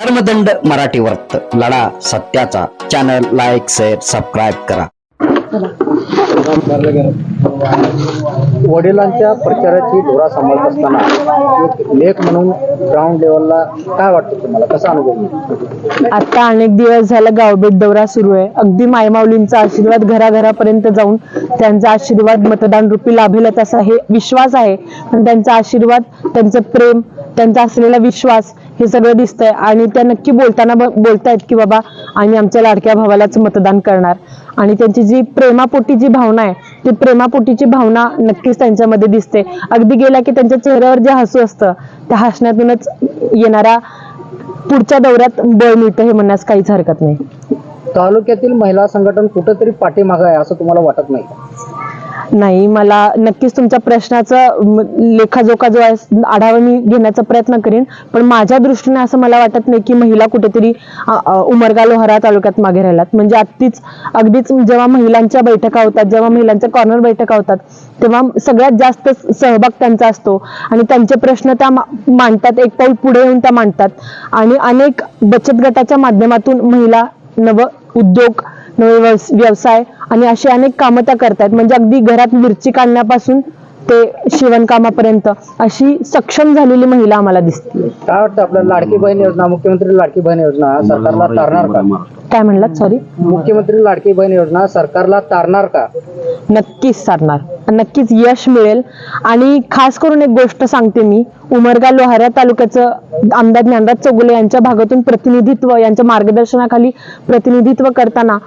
धर्मदंड मराठी वर्त लढा सत्याचा. चॅनल लाईक शेअर सबस्क्राईब करा. वडिलांच्या प्रचाराची धोरा सांभाळत असताना एक लेख म्हणून ग्राउंड लेवलला काय वाटतं तुम्हाला? कसा अनुभव? आता अनेक दिवस झाला गावभेट दौरा सुरू आहे. अगदी मायमाऊलींचा आशीर्वाद घराघरापर्यंत जाऊन त्यांचा आशीर्वाद मतदान रूपी लाभेलच असा हे विश्वास आहे. पण त्यांचा आशीर्वाद त्यांचं प्रेम त्यांचा असलेला विश्वास हे सगळं दिसतंय. आणि त्या नक्की बोलताना बोलतायत की बाबा आम्ही आमच्या लाडक्या भावालाच मतदान करणार. आणि त्यांची जी प्रेमापोटी जी भावना आहे ती प्रेमापोटीची भावना नक्कीच त्यांच्यामध्ये दिसते. अगदी गेला की त्यांच्या चेहऱ्यावर जे हसू असतं त्या हसण्यातूनच येणाऱ्या पुढच्या दौऱ्यात बळ मिळतं हे म्हणण्यास काहीच हरकत नाही. तालुक्यातील महिला संघटन कुठंतरी पाठीमागं आहे असं तुम्हाला वाटत नाही नाही मला नक्कीच तुमच्या प्रश्नाचा लेखाजोखा जो आहे आढावा मी घेण्याचा प्रयत्न करीन. पण माझ्या दृष्टीने असं मला वाटत नाही की महिला कुठेतरी उमरगा लोहारा तालुक्यात मागे राहिल्यात. म्हणजे अगदीच अगदीच जेव्हा महिलांच्या बैठका होतात जेव्हा महिलांच्या कॉर्नर बैठका होतात तेव्हा सगळ्यात जास्त सहभाग त्यांचा असतो. आणि त्यांचे प्रश्न त्या मांडतात एक पाऊल पुढे येऊन त्या मांडतात. आणि अनेक बचत गटाच्या माध्यमातून महिला नव उद्योग नवे व्यवस- व्यवसाय आणि अशी अनेक कामं त्या करतायत. म्हणजे अगदी घरात मिरची काढण्यापासून ते शिवणकामापर्यंत अशी सक्षम झालेली महिला आम्हाला दिसते काय वाटतं आपल्याला लाडकी बहीण योजना मुख्यमंत्री लाडकी बहीण योजना सरकारला तारणार का? काय म्हणलात? सॉरी मुख्यमंत्री लाडकी बहीण योजना सरकारला तारणार का? नक्कीच सारणार नक्कीच यश मिळेल. आणि खास करून एक गोष्ट सांगते मी. उमरगा लोहारा तालुक्याचं आमदार ज्ञानराज चौगुले यांच्या भागातून प्रतिनिधित्व यांच्या मार्गदर्शनाखाली प्रतिनिधित्व करताना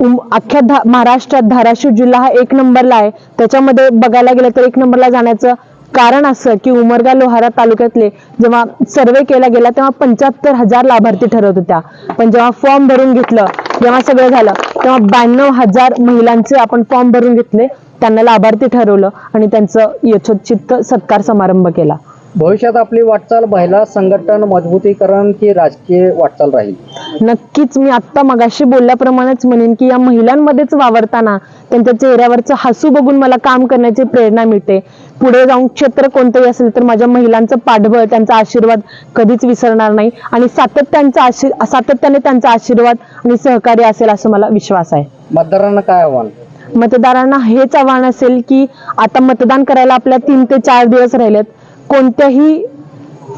अख्ख्या धा महाराष्ट्रात धाराशिव जिल्हा हा एक नंबरला आहे. त्याच्यामध्ये बघायला गेलं तर एक नंबरला जाण्याचं कारण असं की उमरगा लोहारा तालुक्यातले जेव्हा सर्वे केला गेला तेव्हा पंच्याहत्तर हजार लाभार्थी ठरवत होत्या. पण जेव्हा फॉर्म भरून घेतलं जेव्हा सगळं झालं तेव्हा ब्याण्णव हजार महिलांचे आपण फॉर्म भरून घेतले. त्यांना लाभार्थी ठरवलं आणि त्यांचं यथोचित सत्कार समारंभ केला. भविष्यात आपली वाटचाल महिला संघटन मजबूतीकरण की राजकीय वाटचाल राहील? नक्कीच मी आत्ता मगाशी बोलल्याप्रमाणेच म्हणेन की या महिलांमध्येच वावरताना त्यांच्या चेहऱ्यावरचं हसू बघून मला काम करण्याची प्रेरणा मिळते. पुढे जाऊन क्षेत्र कोणतंही असेल तर माझ्या महिलांचं पाठबळ त्यांचा आशीर्वाद कधीच विसरणार नाही आणि सातत्यांचा सातत्याने त्यांचा आशीर्वाद आणि सहकार्य असेल असं मला विश्वास आहे. मतदारांना काय आव्हान? मतदारांना हेच आव्हान असेल की आता मतदान करायला आपल्या तीन ते चार दिवस राहिलेत. कोणत्याही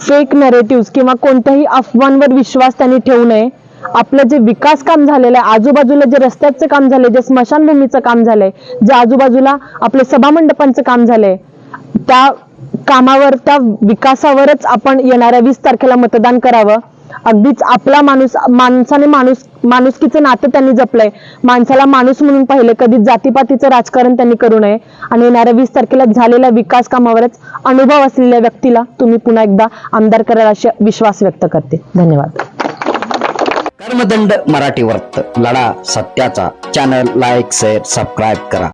फेक नरेटिव्ह किंवा कोणत्याही अफवांवर विश्वास त्यांनी ठेवू नये. आपलं जे विकास काम झालेलं आहे आजूबाजूला जे रस्त्याचं काम झालंय जे स्मशानभूमीचं काम झालंय जे आजूबाजूला आपले सभामंडपांचं काम झालंय त्या कामावर त्या विकासावरच आपण येणाऱ्या वीस तारखेला मतदान करावं. अगदीच आपला माणूस माणसाने माणूस माणुसकीचं नातं त्यांनी जपलंय. माणसाला माणूस म्हणून पाहिलं कधी जातीपातीचं राजकारण त्यांनी करू नये. आणि येणाऱ्या वीस तारखेला झालेल्या विकास कामावरच अनुभव असलेल्या व्यक्तीला तुम्ही पुन्हा एकदा आमदार कराल असा विश्वास व्यक्त करते. धन्यवाद. कर्मदंड मराठी वर्त. लढा सत्याचा. चॅनल लाईक शेअर सबस्क्राईब करा.